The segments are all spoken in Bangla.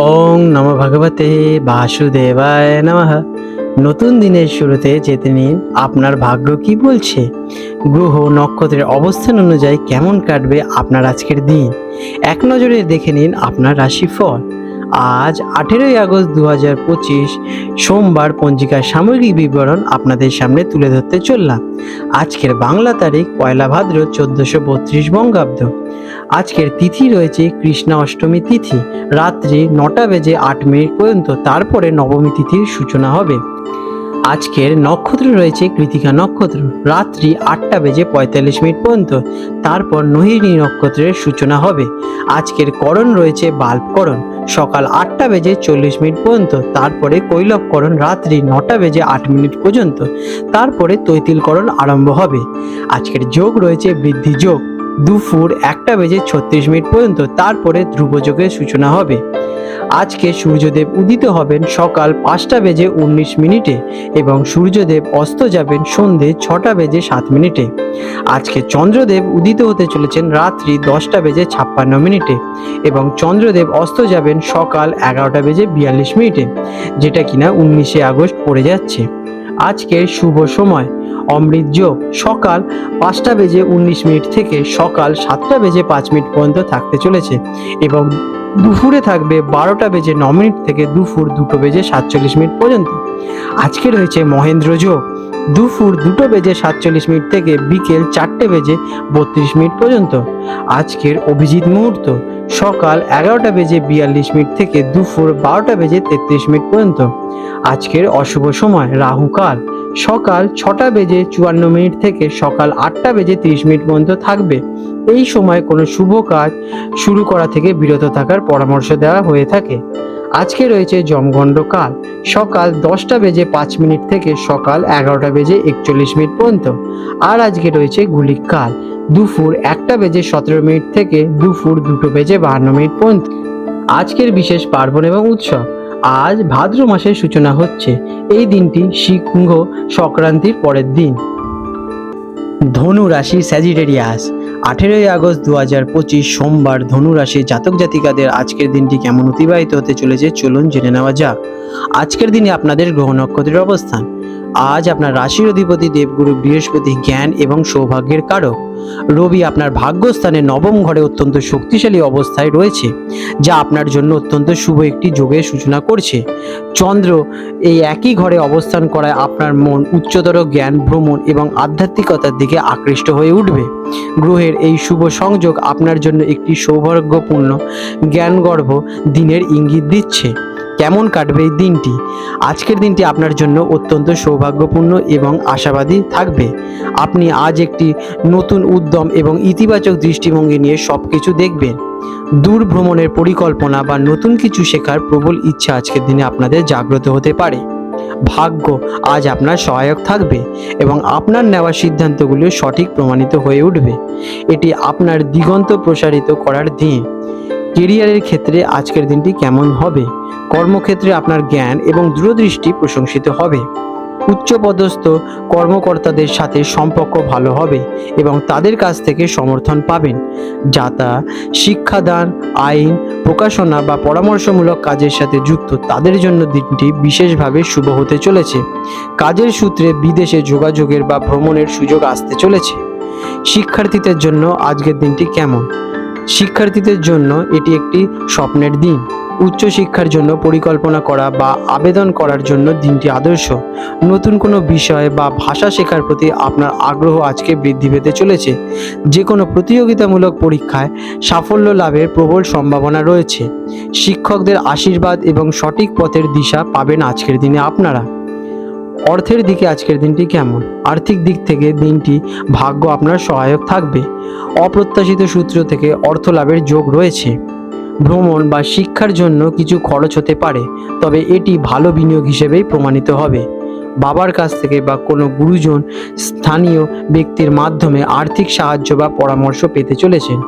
ওং নম ভগবতে বাসুদেবায় নমঃ। নতুন দিনের শুরুতে যেতে নিন, আপনার ভাগ্য কি বলছে? গ্রহ নক্ষত্রের অবস্থান অনুযায়ী কেমন কাটবে আপনার আজকের দিন? এক নজরে দেখে নিন আপনার রাশিফল। আজ আঠেরোই আগস্ট দু হাজার পঁচিশ সোমবার পঞ্জিকার সামগ্রিক বিবরণ আপনাদের সামনে তুলে ধরতে চললাম। আজকের বাংলা তারিখ পয়লা ভাদ্র চোদ্দোশো বত্রিশ বঙ্গাব্দ। আজকের তিথি রয়েছে কৃষ্ণা অষ্টমী তিথি। রাত্রি নটা বেজে আট মিনিট পর্যন্ত, তারপরে নবমী তিথির সূচনা হবে। আজকের নক্ষত্র রয়েছে কৃতিকা নক্ষত্র। রাত্রি আটটা বেজে পঁয়তাল্লিশ মিনিট পর্যন্ত। তারপর নহিনী নক্ষত্রের সূচনা হবে। আজকের করণ রয়েছে বাল্বকরণ সকাল আটটা বেজে চল্লিশ মিনিট পর্যন্ত। তারপরে কৈলবকরণ রাত্রি নটা বেজে আট মিনিট পর্যন্ত। তারপরে তৈতিলকরণ আরম্ভ হবে। আজকের যোগ রয়েছে বৃদ্ধি যোগ। দুপুর একটা বেজে ছত্রিশ মিনিট পর্যন্ত, তারপরে ধ্রুবযোগের সূচনা হবে। আজকে সূর্যদেব উদিত হবেন সকাল পাঁচটা বেজে উনিশ মিনিটে এবং সূর্যদেব অস্ত যাবেন সন্ধে ছটা বেজে সাত মিনিটে। আজকে চন্দ্রদেব উদিত হতে চলেছেন রাত্রি দশটা বেজে ছাপ্পান্ন মিনিটে এবং চন্দ্রদেব অস্ত যাবেন সকাল এগারোটা বেজে বিয়াল্লিশ মিনিটে, যেটা কিনা উনিশে আগস্ট পড়ে যাচ্ছে। আজকের শুভ সময়। অমৃত যোগ। সকাল পাঁচটা বেজে উনিশ মিনিট থেকে সকাল সাতটা বেজে পাঁচ মিনিট পর্যন্ত থাকতে চলেছে এবং দুপুরে থাকবে বারোটা বেজে ন মিনিট থেকে দুপুর দুটো বেজে সাতচল্লিশ মিনিট পর্যন্ত। আজকে রয়েছে মহেন্দ্র যোগ। দুপুর দুটো বেজে সাতচল্লিশ মিনিট থেকে বিকেল চারটে বেজে বত্রিশ মিনিট পর্যন্ত। আজকের অভিজিৎ মুহূর্ত। সকাল এগারোটা বেজে বিয়াল্লিশ মিনিট থেকে দুপুর বারোটা বেজে তেত্রিশ মিনিট পর্যন্ত। আজকের অশুভ সময় রাহুকাল সকাল ছটা বেজে চুয়ান্ন মিনিট থেকে সকাল আটটা বেজে তিরিশ মিনিট পর্যন্ত থাকবে। এই সময় কোনো শুভ কাজ শুরু করা থেকে বিরত থাকার পরামর্শ দেওয়া হয়ে থাকে। আজকে রয়েছে জমগণ্ড কাল সকাল দশটা বেজে পাঁচ মিনিট থেকে সকাল এগারোটা বেজে একচল্লিশ মিনিট পর্যন্ত। আর আজকে রয়েছে গুলিক কাল দুপুর একটা বেজে সতেরো মিনিট থেকে দুপুর দুটো বেজে বাহান্ন মিনিট পর্যন্ত। আজকের বিশেষ পার্বণ এবং উৎসব। আজ ভাদ্র মাসের সূচনা হচ্ছে। এই দিনটি সিংহ সংক্রান্তির পরের দিন। ধনু রাশি স্যাজিটেরিয়াস আঠেরোই আগস্ট দু হাজার পঁচিশ সোমবার ধনু রাশি জাতক জাতিকাদের আজকের দিনটি কেমন অতিবাহিত হতে চলেছে চলুন জেনে নেওয়া যাক। আজকের দিনে আপনাদের গ্রহ নক্ষত্রের অবস্থান। আজ আপনার রাশির অধিপতি দেবগুরু বৃহস্পতি জ্ঞান এবং সৌভাগ্যের কারক। রবি আপনার ভাগ্যস্থানে নবম ঘরে অত্যন্ত শক্তিশালী অবস্থায় রয়েছে, যা আপনার জন্য অত্যন্ত শুভ একটি যোগের সূচনা করছে। চন্দ্র এই একই ঘরে অবস্থান করায় আপনার মন উচ্চতর জ্ঞান, ভ্রমণ এবং আধ্যাত্মিকতার দিকে আকৃষ্ট হয়ে উঠবে। গ্রহের এই শুভ সংযোগ আপনার জন্য একটি সৌভাগ্যপূর্ণ জ্ঞানগর্ভ দিনের ইঙ্গিত দিচ্ছে। কেমন কাটবে এই দিনটি? আজকের দিনটি আপনার জন্য অত্যন্ত সৌভাগ্যপূর্ণ এবং আশাবাদী থাকবে। আপনি আজ একটি নতুন উদ্যম এবং ইতিবাচক দৃষ্টিভঙ্গি নিয়ে সব কিছু দেখবেন। দূর ভ্রমণের পরিকল্পনা বা নতুন কিছু শেখার প্রবল ইচ্ছা আজকের দিনে আপনাদের জাগ্রত হতে পারে। ভাগ্য আজ আপনার সহায়ক থাকবে এবং আপনার নেওয়া সিদ্ধান্তগুলো সঠিক প্রমাণিত হয়ে উঠবে। এটি আপনার দিগন্ত প্রসারিত করার দিন। কেরিয়ারের ক্ষেত্রে আজকের দিনটি কেমন হবে? কর্মক্ষেত্রে আপনার জ্ঞান এবং দূরদৃষ্টি প্রশংসিত হবে। উচ্চপদস্থ কর্মকর্তাদের সাথে সম্পর্ক ভালো হবে এবং তাদের কাছ থেকে সমর্থন পাবেন। যাতা শিক্ষাদান, আইন, প্রকাশনা বা পরামর্শমূলক কাজের সাথে যুক্ত তাদের জন্য দিনটি বিশেষভাবে শুভ হতে চলেছে। কাজের সূত্রে বিদেশে যোগাযোগের বা ভ্রমণের সুযোগ আসতে চলেছে। শিক্ষার্থীদের জন্য আজকের দিনটি কেমন? শিক্ষার্থীদের জন্য এটি একটি স্বপ্নের দিন। উচ্চশিক্ষার জন্য পরিকল্পনা করা বা আবেদন করার জন্য দিনটি আদর্শ। নতুন কোনো বিষয় বা ভাষা শেখার প্রতি আপনার আগ্রহ আজকে বৃদ্ধি পেতে চলেছে। যে কোনো প্রতিযোগিতামূলক পরীক্ষায় সাফল্য লাভের প্রবল সম্ভাবনা রয়েছে। শিক্ষকদের আশীর্বাদ এবং সঠিক পথের দিশা পাবেন আজকের দিনে আপনারা। অর্থের দিকে আজকের দিনটি কেমন? আর্থিক দিক থেকে দিনটি ভাগ্য আপনার সহায়ক থাকবে। অপ্রত্যাশিত সূত্র থেকে অর্থ লাভের যোগ রয়েছে। ভ্রমণ বা শিক্ষার জন্য কিছু খরচ হতে পারে, তবে এটি ভালো বিনিয়োগ হিসেবেই প্রমাণিত হবে। বাবার কাছ থেকে বা কোনো গুরুজন স্থানীয় ব্যক্তির মাধ্যমে আর্থিক সাহায্য বা পরামর্শ পেতে চলেছেন।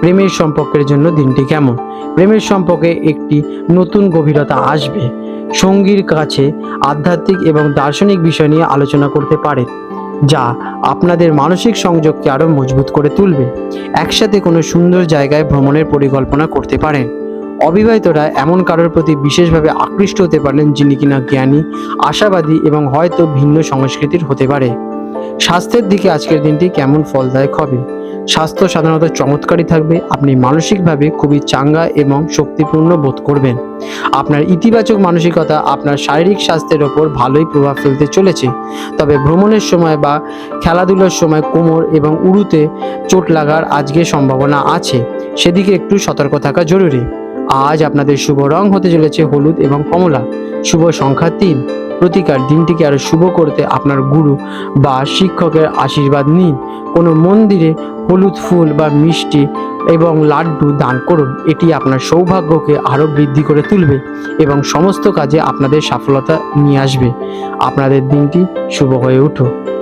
প্রেমের সম্পর্কের জন্য দিনটি কেমন? প্রেমের সম্পর্কে একটি নতুন গভীরতা আসবে। সঙ্গীর কাছে আধ্যাত্মিক এবং দার্শনিক বিষয় নিয়ে আলোচনা করতে পারেন যা আপনাদের মানসিক সংযোগকে আরও মজবুত করে তুলবে। একসাথে কোনো সুন্দর জায়গায় ভ্রমণের পরিকল্পনা করতে পারেন। অবিবাহিতরা এমন কারোর প্রতি বিশেষভাবে আকৃষ্ট হতে পারেন যিনি কিনা জ্ঞানী, আশাবাদী এবং হয়তো ভিন্ন সংস্কৃতির হতে পারে। স্বাস্থ্যের দিকে আজকের দিনটি কেমন ফলদায়ক হবে? স্বাস্থ্য সাধারণত চমৎকারী থাকবে। আপনি মানসিকভাবে খুবই চাঙ্গা এবং শক্তিপূর্ণ বোধ করবেন। আপনার ইতিবাচক মানসিকতা আপনার শারীরিক স্বাস্থ্যের ওপর ভালোই প্রভাব ফেলতে চলেছে। তবে ভ্রমণের সময় বা খেলাধুলার সময় কোমর এবং উড়ুতে চোট লাগার আজকে সম্ভাবনা আছে। সেদিকে একটু সতর্ক থাকা জরুরি। আজ আপনাদের শুভ রং হতে চলেছে হলুদ এবং কমলা। শুভ সংখ্যা তিন। প্রতিকার দিনটিকে আরও শুভ করতে আপনার গুরু বা শিক্ষকের আশীর্বাদ নিন। কোনো মন্দিরে হলুদ ফুল বা মিষ্টি এবং লাড্ডু দান করুন। এটি আপনার সৌভাগ্যকে আরও বৃদ্ধি করে তুলবে এবং সমস্ত কাজে আপনাদের সফলতা নিয়ে আসবে। আপনাদের দিনটি শুভ হয়ে উঠুক।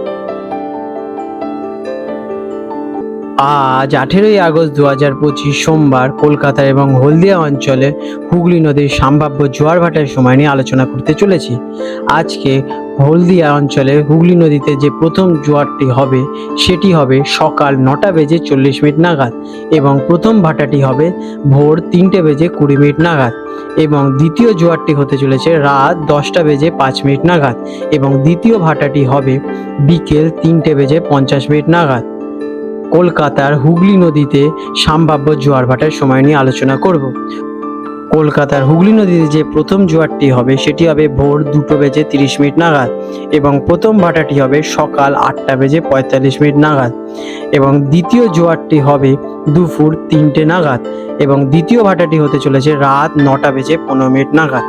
আজ আঠেরোই আগস্ট দু হাজার পঁচিশ সোমবার কলকাতা এবং হলদিয়া অঞ্চলে হুগলি নদীর সম্ভাব্য জোয়ার ভাটার সময় নিয়ে আলোচনা করতে চলেছি। আজকে হলদিয়া অঞ্চলে হুগলি নদীতে যে প্রথম জোয়ারটি হবে, সেটি হবে সকাল নটা বেজে চল্লিশ মিনিট নাগাদ এবং প্রথম ভাটাটি হবে ভোর তিনটে বেজে কুড়ি মিনিট নাগাদ এবং দ্বিতীয় জোয়ারটি হতে চলেছে রাত দশটা বেজে পাঁচ মিনিট নাগাদ এবং দ্বিতীয় ভাটাটি হবে বিকেল তিনটে বেজে পঞ্চাশ মিনিট নাগাদ। কলকাতার হুগলি নদীতে সম্ভাব্য জোয়ার ভাটার সময় নিয়ে আলোচনা করব। কলকাতার হুগলি নদীতে যে প্রথম জোয়ারটি হবে, সেটি হবে ভোর দুটো বেজে তিরিশ মিনিট নাগাদ এবং প্রথম ভাটাটি হবে সকাল আটটা বেজে পঁয়তাল্লিশ মিনিট নাগাদ এবং দ্বিতীয় জোয়ারটি হবে দুপুর তিনটে নাগাদ এবং দ্বিতীয় ভাটাটি হতে চলেছে রাত নটা বেজে পনেরো মিনিট নাগাদ।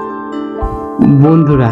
বন্ধুরা